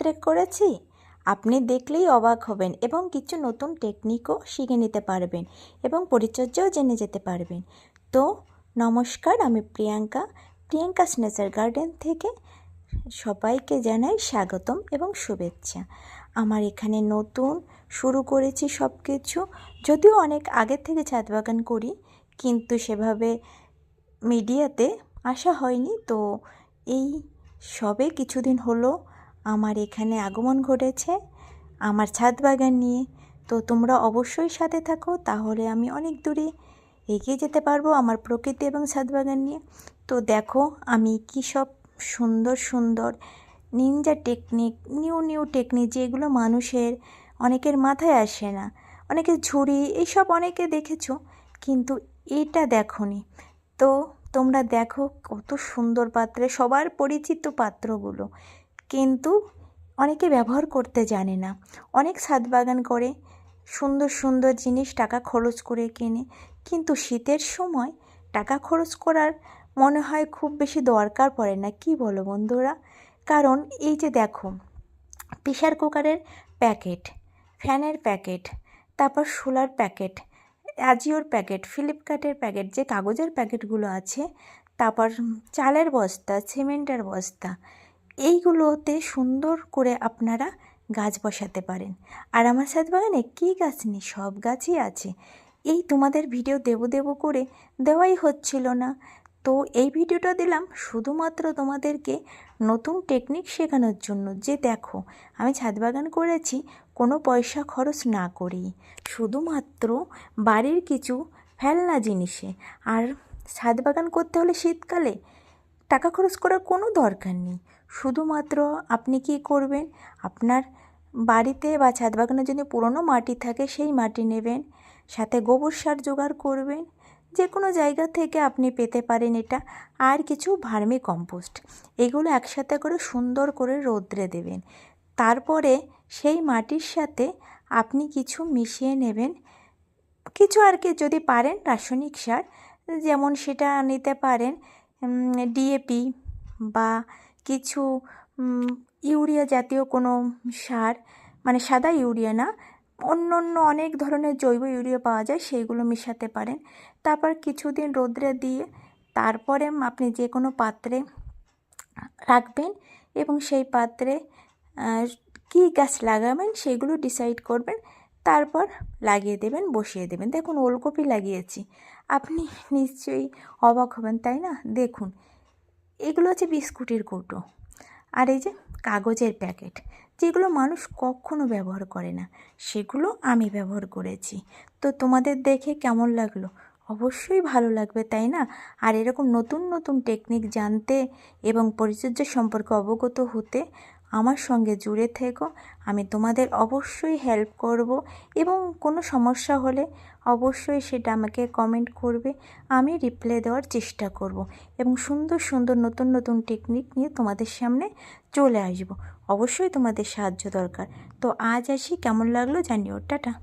পাত্রে করেছি। আপনি দেখলেই অবাক হবেন এবং কিছু নতুন টেকনিকও শিখে নিতে পারবেন এবং পরিচর্যাও জেনে যেতে পারবেন। তো, নমস্কার, আমি প্রিয়াঙ্কা প্রিয়াঙ্কা স্নেচার গার্ডেন থেকে সবাইকে জানাই স্বাগতম এবং শুভেচ্ছা। আমার এখানে নতুন, শুরু করেছি সব কিছু যদিও অনেক আগের থেকে ছাদ বাগান করি, কিন্তু সেভাবে মিডিয়াতে আসা হয়নি। তো, এই সবে কিছুদিন হলো আমার এখানে আগমন ঘটেছে, আমার ছাদ বাগান নিয়ে। তো তোমরা অবশ্যই সাথে থাকো, তাহলে আমি অনেক দূরে এগিয়ে যেতে পারব আমার প্রকৃতি এবং ছাদ বাগান নিয়ে। তো দেখো, আমি কী সব সুন্দর সুন্দর ninja technique new new technique যেগুলো মানুষের অনেকের মাথায় আসে না অনেকে ঝুড়ি, এইসব অনেকে দেখেছ, কিন্তু এটা দেখনি। তো তোমরা দেখো কত সুন্দর পাত্রে, সবার পরিচিত পাত্রগুলো। কিন্তু অনেকে ব্যবহার করতে জানে না। অনেক ছাদ বাগান করে সুন্দর সুন্দর জিনিস টাকা খরচ করে কেনে। কিন্তু শীতের সময় টাকা খরচ করার মনে হয় খুব বেশি দরকার পড়ে না। কি বলো বন্ধুরা? কারণ এই যে দেখো প্রেশার কুকারের প্যাকেট, ফ্যানের প্যাকেট, তারপর সোলার প্যাকেট আজিওর প্যাকেট, ফ্লিপকার্টের প্যাকেট, যে কাগজের প্যাকেটগুলো আছে, তারপর চালের বস্তা, সিমেন্টের বস্তা এইগুলোতে সুন্দর করে আপনারা গাছ বসাতে পারেন। আর আমার ছাদ বাগানে কী গাছ নেই? সব গাছই আছে। এই তোমাদের ভিডিও দেব দেবো করে দেওয়াই হচ্ছিল না। তো এই ভিডিওটা দিলাম শুধুমাত্র তোমাদেরকে নতুন টেকনিক শেখানোর জন্য যে দেখো, আমি ছাদ বাগান করেছি, কোনো পয়সা খরচ না করেই। শুধুমাত্র বাড়ির কিছু ফেলনা জিনিসে। আর ছাদ বাগান করতে হলে শীতকালে টাকা খরচ করার কোনো দরকার নেই। শুধুমাত্র আপনি কি করবেন? আপনার বাড়িতে বা ছাদ বাগানে যদি পুরনো মাটি থাকে সেই মাটি নেবেন, সাথে গোবর সার জোগাড় করবেন। যে কোনো জায়গা থেকে আপনি পেতে পারেন এটা। আর কিছু ভার্মি কম্পোস্ট। এগুলো একসাথে করে সুন্দর করে রোদ্রে দেবেন। তারপরে সেই মাটির সাথে আপনি কিছু মিশিয়ে নেবেন। কিছু আর কি যদি পারেন রাসায়নিক সার, যেমন সেটা নিতে পারেন। ডিএপি বা কিছু ইউরিয়া জাতীয় কোনো সার মানে সাদা ইউরিয়া না অন্য অন্য অনেক ধরনের জৈব ইউরিয়া পাওয়া যায়, সেইগুলো মেশাতে পারেন। তারপর কিছুদিন রোদ্রে দিয়ে তারপরে আপনি যে কোনো পাত্রে রাখবেন এবং সেই পাত্রে কী গাছ লাগাবেন, সেগুলো ডিসাইড করবেন। তারপর লাগিয়ে দেবেন, বসিয়ে দেবেন। দেখুন, ওলকপি লাগিয়েছি। আপনি নিশ্চয়ই অবাক হবেন, তাই না? দেখুন, এগুলো হচ্ছে বিস্কুটের কৌটো আর এই যে কাগজের প্যাকেট, যেগুলো মানুষ কখনো ব্যবহার করে না, সেগুলো আমি ব্যবহার করেছি। তো তোমাদের দেখে কেমন লাগল? অবশ্যই ভালো লাগবে, তাই না? আর এরকম নতুন নতুন টেকনিক জানতে এবং পরিচর্যা সম্পর্কে অবগত হতে আমার সঙ্গে জুড়ে থেকো। আমি তোমাদের অবশ্যই হেল্প করব এবং কোনো সমস্যা হলে অবশ্যই সেটা আমাকে কমেন্ট করবে। আমি রিপ্লাই দেওয়ার চেষ্টা করব এবং সুন্দর সুন্দর, নতুন নতুন টেকনিক নিয়ে তোমাদের সামনে চলে আসব। অবশ্যই তোমাদের সাহায্য দরকার। তো আজ আসি। কেমন লাগল জানিও। টাটা।